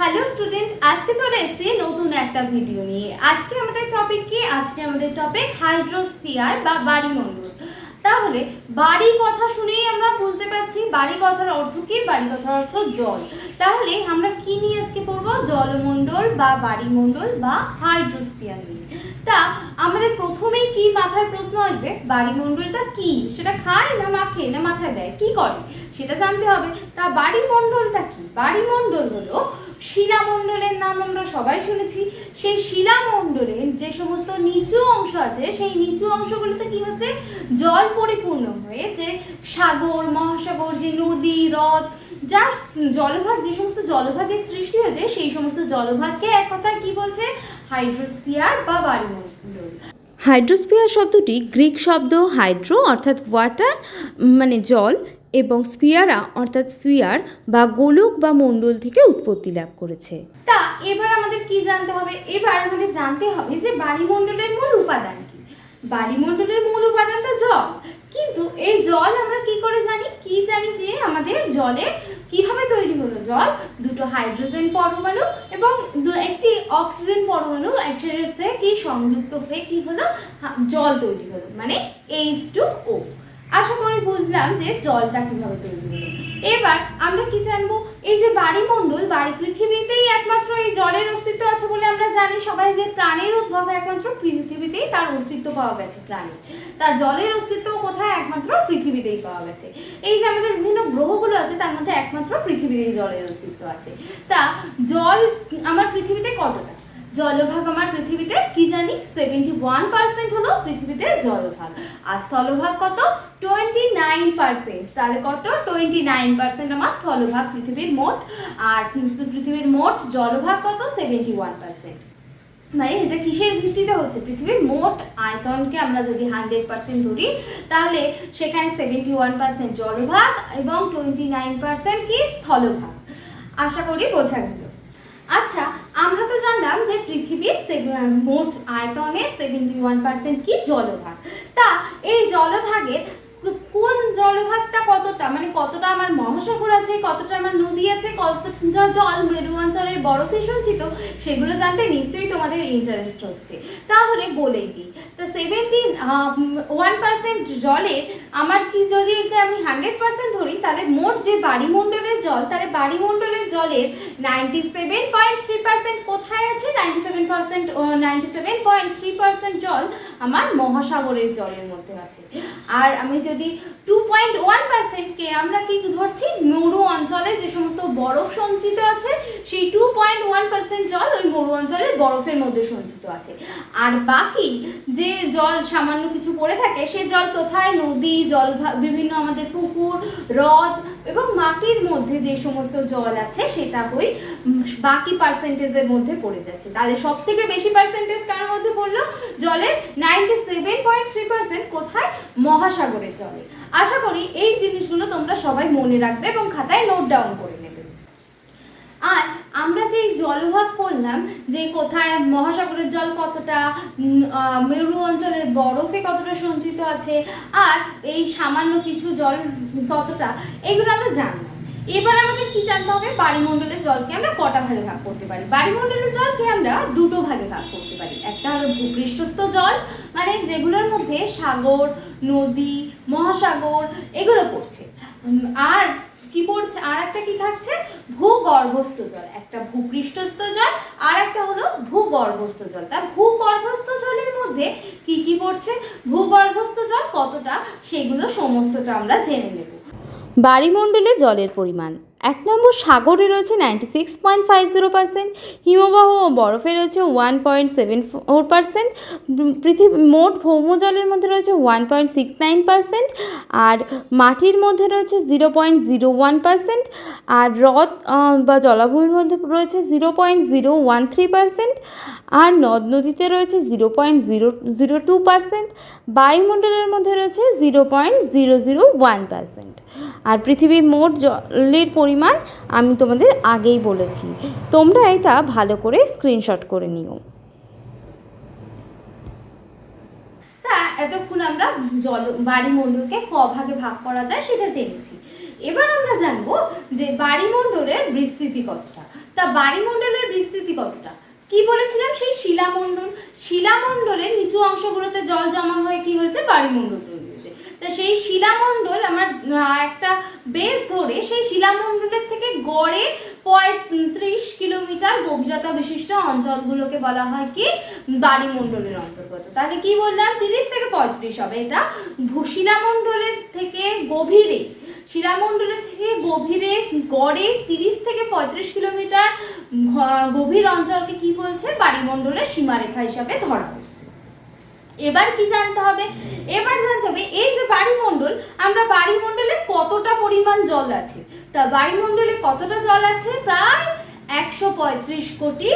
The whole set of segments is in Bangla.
হ্যালো স্টুডেন্ট আজকে চলে এসেছি নতুন একটা ভিডিও নিয়ে। আজকে আমাদের টপিক কি? আজকে আমাদের টপিক হাইড্রোস্ফিয়ার বা বাড়িমণ্ডল। তাহলে বাড়ি কথা শুনেই আমরা বুঝতে পারছি বাড়ি কথার অর্থ কি, বাড়ি কথার অর্থ জল। তাহলে আমরা কি নিয়ে আজকে পড়ব? জলমণ্ডল বা বাড়িমণ্ডল বা হাইড্রোস্ফিয়ার নিয়ে। তা আমাদের প্রথমেই কি মাথায় প্রশ্ন আসবে? বাড়িমণ্ডলটা কি? সেটা খায় না মাখে না মাথায় দেয়? কি করে? সেটা জানতে হবে। তা বাড়িমণ্ডলটা কি? বাড়িমণ্ডল হলো শিলামণ্ডলের নাম আমরা সবাই শুনেছি। সেই শিলামণ্ডলের যে সমস্ত নিচু অংশ আছে, সেই নিচু অংশগুলোতে কি হচ্ছে? জল পরিপূর্ণ হয়ে যে সাগর, মহাসাগর, যে নদী, হ্রদ, যা জলভাগ, যে সমস্ত জলভাগের সৃষ্টি হয়েছে, সেই সমস্ত জলভাগকে এক কথায় কি বলছে? হাইড্রোস্ফিয়ার বা বায়ুমণ্ডল। হাইড্রোস্ফিয়ার শব্দটি গ্রিক শব্দ হাইড্রো, অর্থাৎ ওয়াটার মানে জল। এবং স্ফিয়ারা অর্থাৎ স্ফিয়ার বা গোলক বা মণ্ডল থেকে উৎপত্তি লাভ করেছে। তা এবার আমাদের কি জানতে হবে? এবার আমাদের জানতে হবে যে বায়ুমণ্ডলের মূল উপাদান কি? বায়ুমণ্ডলের মূল উপাদান তো জল। কিন্তু এই জল আমরা কি করে জানি? কি জানি যে আমাদের জলে কীভাবে তৈরি হলো জল? দুটো হাইড্রোজেন পরমাণু এবং একটি অক্সিজেন পরমাণু একসাথে কি সংযুক্ত হয়ে কি হলো? জল তৈরি হলো মানে এইচ টু ও আশা করি বুঝলাম যে জলটা কীভাবে তৈরি হলো। এবার আমরা কি জানব? এই যে বাড়িমণ্ডল, বাড়ি পৃথিবীতেই একমাত্র এই জলের অস্তিত্ব আছে বলে আমরা জানি। সবাই যে প্রাণীর উদ্ভব একমাত্র পৃথিবীতেই তার অস্তিত্ব পাওয়া গেছে প্রাণীর তা জলের অস্তিত্ব কোথায় একমাত্র পৃথিবীতেই পাওয়া গেছে। এই যে আমাদের বিভিন্ন গ্রহগুলো আছে, তার মধ্যে একমাত্র পৃথিবীতেই জলের অস্তিত্ব আছে। তা জল আমার পৃথিবীতে কতটা? জলভাগ আমার পৃথিবীতে, কি জানি? সেভেন্টি ওয়ান পার্সেন্ট হলো পৃথিবীতে জলভাগ। আর স্থলভাগ কত? টোয়েন্টি নাইন পার্সেন্ট তাহলে কত? টোয়েন্টি নাইন পার্সেন্ট আমার স্থলভাগ পৃথিবীর মোট। আর পৃথিবীর মোট জলভাগ কত? সেভেন্টি ওয়ান পার্সেন্ট মানে এটা কিসের ভিত্তিতে হচ্ছে? পৃথিবীর মোট আয়তনকে আমরা যদি হান্ড্রেড পার্সেন্ট ধরি, তাহলে সেখানে সেভেন্টি ওয়ান পার্সেন্ট জলভাগ এবং টোয়েন্টি নাইন পার্সেন্ট কি? স্থলভাগ। আশা করি বোঝা গেল। আচ্ছা আমরা তো জানলাম যে পৃথিবীর মোট আয়তনের সেভেন্টি ওয়ান পার্সেন্ট কি জলভাগ? তা এই জলভাগের কোন জলভাগটা কতটা? মানে কতটা আমার মহাসাগর আছে, কতটা আমার নদী আছে, কতটা জল মেরু অঞ্চলের বরফে সঞ্চিত, সেগুলো জানতে নিশ্চয়ই তোমাদের ইন্টারেস্ট হচ্ছে। তাহলে বলে দিই, তা সেভেন্টি ওয়ান পার্সেন্ট জলে আমার কি যদি আমি হান্ড্রেড পার্সেন্ট ধরি, তাহলে মোট যে বাড়িমণ্ডলের জল, তাহলে বাড়িমণ্ডলের জলের ninety seven point three percent কোথায় আছে? Ninety seven percent ninety seven point three percent জল আমার মহাসাগরের জলের মধ্যে আছে। আর আমি যদি টু পয়েন্ট ওয়ান পার্সেন্টকে আমরা কি ধরছি? মরু অঞ্চলে যে সমস্ত বরফ সঞ্চিত আছে, সেই টু পয়েন্ট ওয়ান পার্সেন্ট জল ওই মরু অঞ্চলের বরফের মধ্যে সঞ্চিত আছে। আর বাকি যে জল সামান্য কিছু পড়ে থাকে, সে জল কোথায়? নদী, জল বিভিন্ন আমাদের পুকুর, হ্রদ এবং মাটির মধ্যে যে সমস্ত জল আছে, সেটা ওই বাকি পার্সেন্টেজের মধ্যে পড়ে যাচ্ছে। তাহলে সব থেকে বেশি পার্সেন্টেজ কার মধ্যে পড়ল? জলের ninety seven point three percent কোথায়? মহাসাগরের জলে। আশা করি এই জিনিসগুলো তোমরা সবাই মনে রাখবে এবং খাতায় নোট ডাউন করে নেবে। আর আমরা যে জলভাগ পড়লাম যে কোথায় মহাসাগরের জল কতটা মেরু অঞ্চলের বরফে কতটা সঞ্চিত আছে, আর এই সামান্য কিছু জল কতটা, এগুলো আমরা জানলাম এবার আমাদের কি জানতে হবে? বাড়িমণ্ডলের জলকে আমরা কটা ভাগে ভাগ করতে পারি? বাড়িমণ্ডলের জলকে আমরা দুটো ভাগে ভাগ করতে পারি। একটা হলো ভূপৃষ্ঠস্থ জল মানে যেগুলোর মধ্যে সাগর, নদী, মহাসাগর, এগুলো পড়ছে। আর কি পড়ছে? আর একটা কি থাকছে? ভূগর্ভস্থ জল। একটা ভূপৃষ্ঠস্থ জল, আর একটা হলো ভূগর্ভস্থ জল। তা ভূগর্ভস্থ জলের মধ্যে কি কি পড়ছে? ভূগর্ভস্থ জল কতটা? সেগুলো সমস্তটা আমরা জেনে নেব। বাড়িমণ্ডলে জলের পরিমাণ। এক নম্বর সাগরে রয়েছে ninety six point five zero percent হিমবাহ ও বরফে রয়েছে one point seven four percent পৃথিবী, মোট ভৌমজলের মধ্যে রয়েছে one point six nine percent আর মাটির মধ্যে রয়েছে zero point zero one percent আর হ্রদ বা জলাভূমির মধ্যে রয়েছে zero point zero one three percent আর নদ নদীতে রয়েছে zero point zero zero two percent, বায়ুমণ্ডলের মধ্যে রয়েছে zero point zero zero one percent. আর পৃথিবীর মোট জলের পরিমাণ আমি তোমাদের আগেই বলেছি। তোমরা এটা ভালো করে স্ক্রিনশট করে নিও। এতক্ষণ আমরা জল বাড়িমণ্ডলকে ক ভাগে ভাগ করা যায় সেটা জেনেছি। এবার আমরা জানব যে বাড়িমণ্ডলের বিস্তৃতি কতটা। তা বাড়িমণ্ডলের বিস্তৃতি কতটা? কি বলেছিলাম? সেই শিলামণ্ডল। শিলামণ্ডলের নিচু অংশগুলোতে জল জমা হয়ে কি হয়েছে? বাড়িমণ্ডল তৈরি হয়েছে। তা সেই শিলামণ্ডল আমার একটা বেস ধরে সেই শিলামণ্ডলের থেকে গড়ে পঁয়ত্রিশ কিলোমিটার গভীরতা বিশিষ্ট অঞ্চলগুলোকে বলা হয় কি? বাড়িমণ্ডলের অন্তর্গত। তাহলে কি বললাম? তিরিশ থেকে পঁয়ত্রিশ হবে। এটা শিলামণ্ডলের থেকে গভীরে শিলামণ্ডলের থেকে গভীরে, গড়ে তিরিশ থেকে পঁয়ত্রিশ কিলোমিটার গভীর অঞ্চলকে কি বলছে? বাড়িমণ্ডলের সীমারেখা হিসাবে ধরা এবার কি জানতে হবে? এবার জানতে হবে, এই যে বাড়িমণ্ডল, আমরা বাড়িমণ্ডলে কতটা পরিমাণ জল আছে? তা বাড়িমণ্ডলে কতটা জল আছে? প্রায় একশো পঁয়ত্রিশ কোটি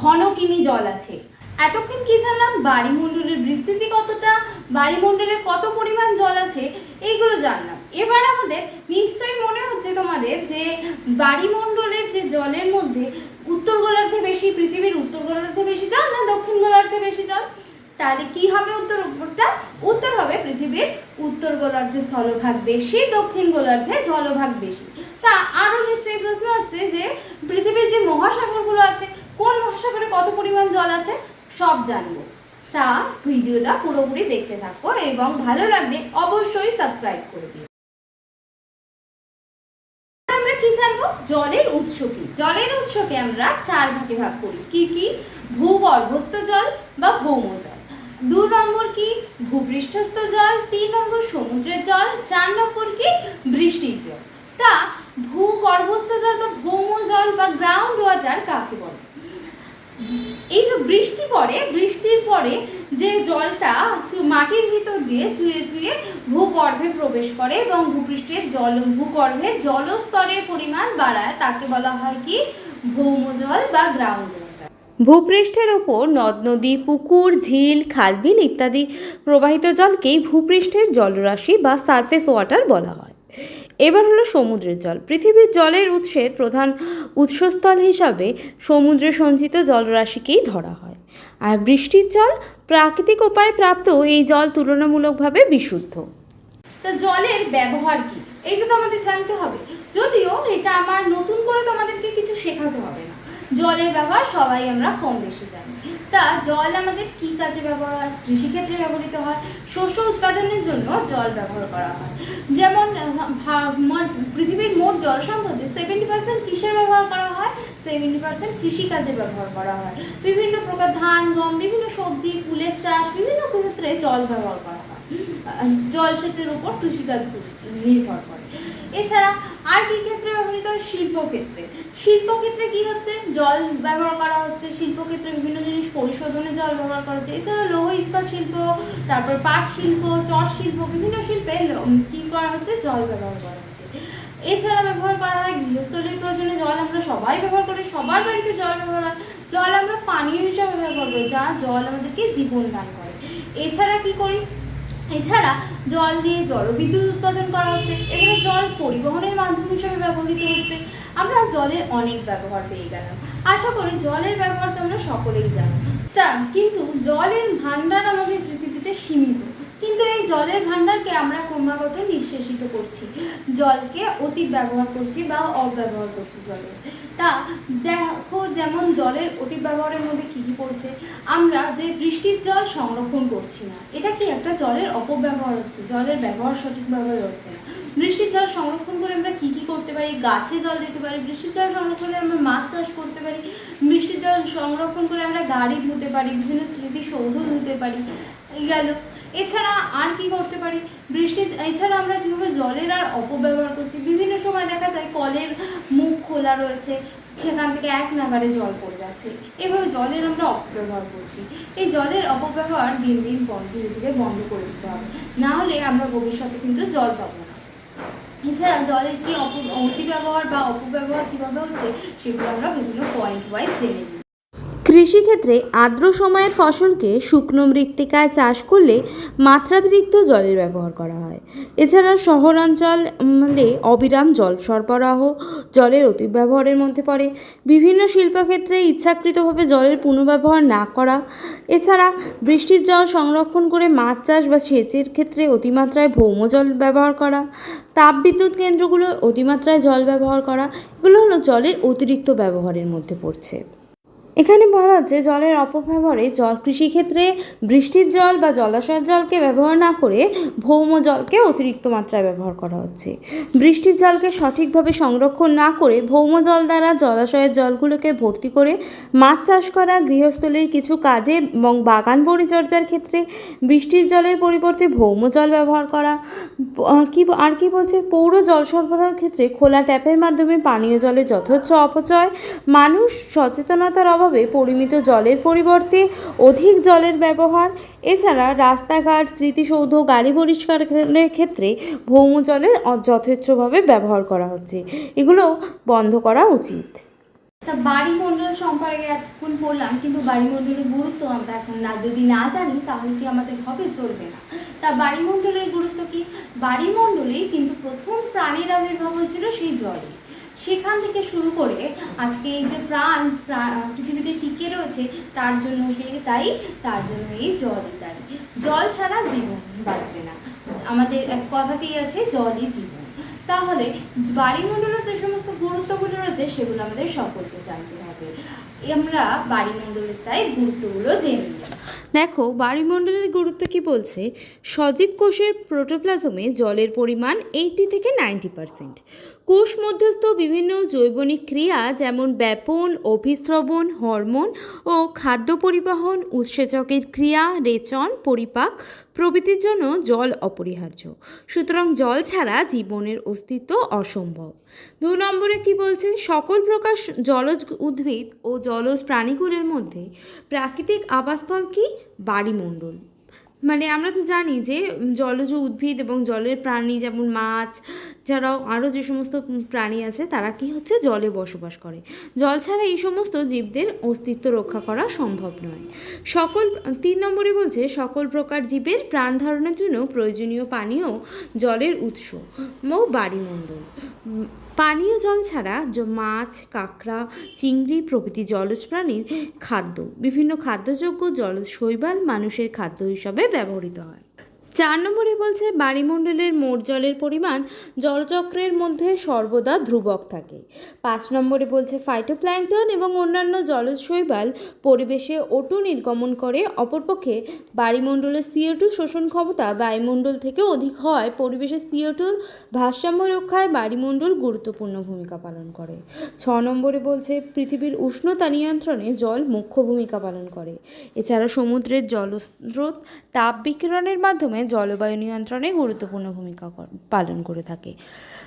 ঘন কিমি জল আছে। এতক্ষণ কি জানলাম? বাড়িমণ্ডলের বিস্তৃতি কতটা? বাড়িমণ্ডলে কত পরিমাণ জল আছে? এইগুলো জানলাম। এবার আমাদের নিশ্চয়ই মনে হচ্ছে তোমাদের যে বাড়িমণ্ডলের যে জলের মধ্যে উত্তর গোলার্ধে বেশি, পৃথিবীর উত্তর গোলার্ধে বেশি জল না দক্ষিণ গোলার্ধে বেশি জল? তাহলে কি হবে উত্তর উত্তরটা উত্তর হবে পৃথিবীর উত্তর গোলার্ধে স্থলভাগ বেশি, দক্ষিণ গোলার্ধে জলভাগ বেশি। তা আরও নিশ্চয়ই প্রশ্ন আসছে যে পৃথিবীর যে মহাসাগরগুলো আছে, কোন মহাসাগরে কত পরিমাণ জল আছে? সব জানব। তা ভিডিওটা পুরোপুরি দেখতে থাকো এবং ভালো লাগলে অবশ্যই সাবস্ক্রাইব করে দিও। জানব জলের উৎস কি? জলের উৎসকে আমরা চার ভাগে ভাগ করি। কি কি? ভূগর্ভস্থ জল বা ভৌম জল। দু নম্বর কি? ভূপৃষ্ঠস্থ জল। তিন নম্বর সমুদ্রের জল। চার নম্বর কি? বৃষ্টির জল। তা ভূগর্ভস্থ জল বা ভৌম জল বা গ্রাউন্ড ওয়াটার কাকে বলে? এই যে বৃষ্টি পড়ে, বৃষ্টির পরে যে জলটা মাটির ভিতর দিয়ে চুয়ে চুয়ে ভূগর্ভে প্রবেশ করে এবং ভূপৃষ্ঠের জল ভূগর্ভের জলস্তরের পরিমাণ বাড়ায়, তাকে বলা হয় কি? ভৌমজল বা গ্রাউন্ড ভূপৃষ্ঠের ওপর নদ, নদী, পুকুর, ঝিল খালবিল ইত্যাদি প্রবাহিত জলকেই ভূপৃষ্ঠের জলরাশি বা সারফেস ওয়াটার বলা হয়। এবার হলো সমুদ্রের জল। পৃথিবীর জলের উৎসের প্রধান উৎসস্থল হিসাবে সমুদ্রে সঞ্চিত জলরাশিকেই ধরা হয়। আর বৃষ্টির জল প্রাকৃতিক উপায়ে প্রাপ্ত এই জল তুলনামূলকভাবে বিশুদ্ধ। তো জলের ব্যবহার কি? এটা তো আমাদের জানতে হবে। যদিও এটা আমার নতুন করে তোমাদেরকে কিছু শেখাতে হবে না। জলের ব্যবহার সবাই আমরা কম বেশি জানি। তা জল আমাদের কি কাজে ব্যবহার হয়? কৃষিক্ষেত্রে ব্যবহৃত হয়। শস্য উৎপাদনের জন্য জল ব্যবহার করা হয়। যেমন পৃথিবীর মোট জল সম্পদে সেভেন্টি পার্সেন্ট কিসের ব্যবহার করা হয়? সেভেন্টি পার্সেন্ট কৃষিকাজে ব্যবহার করা হয়। বিভিন্ন প্রকার ধান, গম, বিভিন্ন সবজি, ফুলের চাষ, বিভিন্ন ক্ষেত্রে জল ব্যবহার করা হয়। জলসেচের উপর কৃষিকাজ নির্ভর করে। এছাড়া আর কি ক্ষেত্রে ব্যবহৃত হয়? শিল্পক্ষেত্রে। শিল্পক্ষেত্রে কি হচ্ছে? জল ব্যবহার করা হচ্ছে, শিল্পক্ষেত্রে বিভিন্ন জিনিস পরিশোধনে জল ব্যবহার করা হচ্ছে। এছাড়া লৌহ ইস্পাত শিল্প, তারপর পাট শিল্প, চট শিল্প, বিভিন্ন শিল্পে কি করা হচ্ছে? জল ব্যবহার করা হচ্ছে। এছাড়া ব্যবহার করা হয় গৃহস্থলীর প্রয়োজনে জল। আমরা সবাই ব্যবহার করি, সবার বাড়িতে জল ব্যবহার হয়। জল আমরা পানীয় হিসাবে ব্যবহার করি, যা জল আমাদেরকে জীবন দান করে। এছাড়া কি করি? এছাড়া জল দিয়ে জলবিদ্যুৎ উৎপাদন করা হচ্ছে। এছাড়া জল পরিবহনের মাধ্যম হিসেবে ব্যবহৃত হচ্ছে। আমরা জলের অনেক ব্যবহার পেয়ে গেলাম। আশা করি জলের ব্যবহার তো আমরা সকলেই জানো। তা, কিন্তু জলের ভান্ডার আমাদের পৃথিবীতে সীমিত। কিন্তু এই জলের ভান্ডারকে আমরা ক্রমাগত নিঃশেষিত করছি। জলকে অতি ব্যবহার করছি বা অব্যবহার করছি জলের তা দেখো যেমন জলের অতি ব্যবহারের মধ্যে কী কী পড়ছে। আমরা যে বৃষ্টির জল সংরক্ষণ করছি না, এটা কি একটা জলের অপব্যবহার হচ্ছে? জলের ব্যবহার সঠিকভাবে হচ্ছে না। বৃষ্টির জল সংরক্ষণ করে আমরা কী কী করতে পারি? গাছে জল দিতে পারি। বৃষ্টির জল সংরক্ষণ করে আমরা মাছ চাষ করতে পারি। বৃষ্টির জল সংরক্ষণ করে আমরা গাড়ি ধুতে পারি। বিভিন্ন স্মৃতিসৌধ ধুতে পারি। গেল। এছাড়া আর কি করতে পারি? বৃষ্টি, এছাড়া আমরা কীভাবে জলের আর অপব্যবহার করছি, বিভিন্ন সময় দেখা যায় কলের মুখ খোলা রয়েছে, সেখান থেকে এক নাগারে জল পড়ে যাচ্ছে। এভাবে জলের আমরা অপব্যবহার করছি। এই জলের অপব্যবহার দিন দিন বন্ধ, ধীরে ধীরে বন্ধ করে দিতে হবে। না হলে আমরা ভবিষ্যতে কিন্তু জল পাবো না। এছাড়া জলের কি অপ অতি ব্যবহার বা অপব্যবহার কীভাবে হচ্ছে, সেগুলো আমরা বিভিন্ন পয়েন্ট ওয়াইজ জেনে নিই। কৃষিক্ষেত্রে আর্দ্র সময়ের ফসলকে শুকনো মৃত্তিকায় চাষ করলে মাত্রাতিরিক্ত জলের ব্যবহার করা হয়। এছাড়া শহরাঞ্চলে অবিরাম জল সরবরাহ জলের অতিব্যবহারের মধ্যে পড়ে। বিভিন্ন শিল্পক্ষেত্রে ইচ্ছাকৃতভাবে জলের পুনর্ব্যবহার না করা। এছাড়া বৃষ্টির জল সংরক্ষণ করে মাছ চাষ বা সেচের ক্ষেত্রে অতিমাত্রায় ভৌম জল ব্যবহার করা। তাপবিদ্যুৎ কেন্দ্রগুলো অতিমাত্রায় জল ব্যবহার করা। এগুলো হলো জলের অতিরিক্ত ব্যবহারের মধ্যে পড়ছে। এখানে বলা হচ্ছে জলের অপব্যবহারে জল, কৃষিক্ষেত্রে বৃষ্টির জল বা জলাশয়ের জলকে ব্যবহার না করে ভৌম জলকে অতিরিক্ত মাত্রায় ব্যবহার করা হচ্ছে। বৃষ্টির জলকে সঠিকভাবে সংরক্ষণ না করে ভৌম জল দ্বারা জলাশয়ের জলগুলোকে ভর্তি করে মাছ চাষ করা, গৃহস্থলীর কিছু কাজে এবং বাগান পরিচর্যার ক্ষেত্রে বৃষ্টির জলের পরিবর্তে ভৌম জল ব্যবহার করা। কি আর কি বলছে? পৌর জল সরবরাহের ক্ষেত্রে খোলা ট্যাপের মাধ্যমে পানীয় জলের যথেচ্ছ অপচয়। মানুষ সচেতনতার অভাবে পরিমিত জলের পরিবর্তে অধিক জলের ব্যবহার। এছাড়া রাস্তাঘাট, স্মৃতিসৌধ, গাড়ি পরিষ্কারের ক্ষেত্রে ভৌম জলের যথেচ্ছভাবে ব্যবহার করা হচ্ছে। এগুলো বন্ধ করা উচিত। তা বাড়িমণ্ডল সম্পর্কে এতক্ষণ বললাম, কিন্তু বাড়িমণ্ডলের গুরুত্ব আমরা এখন না, যদি না জানি, তাহলে কি আমাদের হবে? চলবে না। তা বাড়িমণ্ডলের গুরুত্ব কি? বাড়িমণ্ডলেই কিন্তু প্রথম প্রাণীর আবির্ভাব হয়েছিল সেই জলে। সেখান থেকে শুরু করে আজকে এই যে প্রাণ, প্রা- পৃথিবীতে টিকে রয়েছে, তার জন্য তাই তার জন্য এই জলই দায়ী। জল ছাড়া জীবন বাঁচবে না। আমাদের এক কথাতেই আছে, জলই জীবন। তাহলে বাড়িমণ্ডলের যে সমস্ত গুরুত্বগুলো রয়েছে, সেগুলো আমাদের সকলকে জানতে হবে। আমরা বাড়িমণ্ডলের তাই গুরুত্বগুলো জেনে দেখো বায়ুমণ্ডলের গুরুত্ব কি বলছে? সজীব কোষের প্রোটোপ্লাজমে জলের পরিমাণ এইটি থেকে নাইনটি পারসেন্ট কোষ মধ্যস্থ বিভিন্ন জৈবনিক ক্রিয়া যেমন ব্যাপন, অভিস্রবণ, হরমোন ও খাদ্য পরিবহন, উৎসেচকের ক্রিয়া, রেচন, পরিপাক প্রভৃতির জন্য জল অপরিহার্য। সুতরাং জল ছাড়া জীবনের অস্তিত্ব অসম্ভব। দু নম্বরে কি বলছে? সকল প্রকার জলজ উদ্ভিদ ও জলজ প্রাণীগুলির মধ্যে প্রাকৃতিক আবাসস্থল কি? বাড়িমণ্ডল। মানে আমরা তো জানি যে জলজ উদ্ভিদ এবং জলের প্রাণী যেমন মাছ ছাড়াও আরও যে সমস্ত প্রাণী আছে, তারা কি হচ্ছে জলে বসবাস করে। জল ছাড়া এই সমস্ত জীবদের অস্তিত্ব রক্ষা করা সম্ভব নয়। সকল, তিন নম্বরে বলছে, সকল প্রকার জীবের প্রাণ ধারণের জন্য প্রয়োজনীয় পানীয় জলের উৎস ও বাড়িমণ্ডল পানীয় জল ছাড়া মাছ, কাঁকড়া, চিংড়ি প্রভৃতি জলজ প্রাণীর খাদ্য। বিভিন্ন খাদ্যযোগ্য জল শৈবাল মানুষের খাদ্য হিসাবে ব্যবহৃত হয়। চার নম্বরে বলছে বাড়িমণ্ডলের মোট জলের পরিমাণ জলচক্রের মধ্যে সর্বদা ধ্রুবক থাকে। পাঁচ নম্বরে বলছে ফাইটোপ্ল্যাঙ্কটন এবং অন্যান্য জলজ শৈবাল পরিবেশে ওটু নির্গমন করে, অপরপক্ষে বাড়িমণ্ডলের সিও টু শোষণ ক্ষমতা বায়ুমণ্ডল থেকে অধিক হয় পরিবেশের সিও টুর ভারসাম্য রক্ষায় বাড়িমণ্ডল গুরুত্বপূর্ণ ভূমিকা পালন করে। ছ নম্বরে বলছে, পৃথিবীর উষ্ণতা নিয়ন্ত্রণে জল মুখ্য ভূমিকা পালন করে। এছাড়া সমুদ্রের জলস্রোত তাপ বিকিরণের মাধ্যমে জলবায়ু নিয়ন্ত্রণে গুরুত্বপূর্ণ ভূমিকা পালন করে থাকে।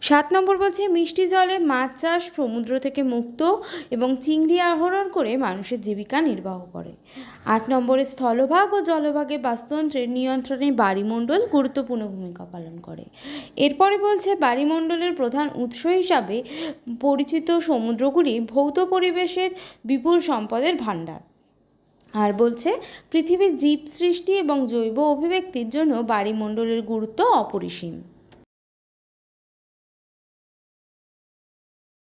সাত নম্বর বলছে, মিষ্টি জলে মাছ চাষ সমুদ্র থেকে মুক্ত এবং চিংড়ি আহরণ করে মানুষের জীবিকা নির্বাহ করে। আট নম্বরে, স্থলভাগ ও জলভাগে বাস্তুতন্ত্রের নিয়ন্ত্রণে বাড়িমণ্ডল গুরুত্বপূর্ণ ভূমিকা পালন করে। এরপরে বলছে বাড়িমণ্ডলের প্রধান উৎস হিসাবে পরিচিত সমুদ্রগুলি ভৌত পরিবেশের বিপুল সম্পদের ভাণ্ডার। আর বলছে পৃথিবীর জীব সৃষ্টি এবং জৈব অভিব্যক্তির জন্য বাড়িমণ্ডলের গুরুত্ব অপরিসীম।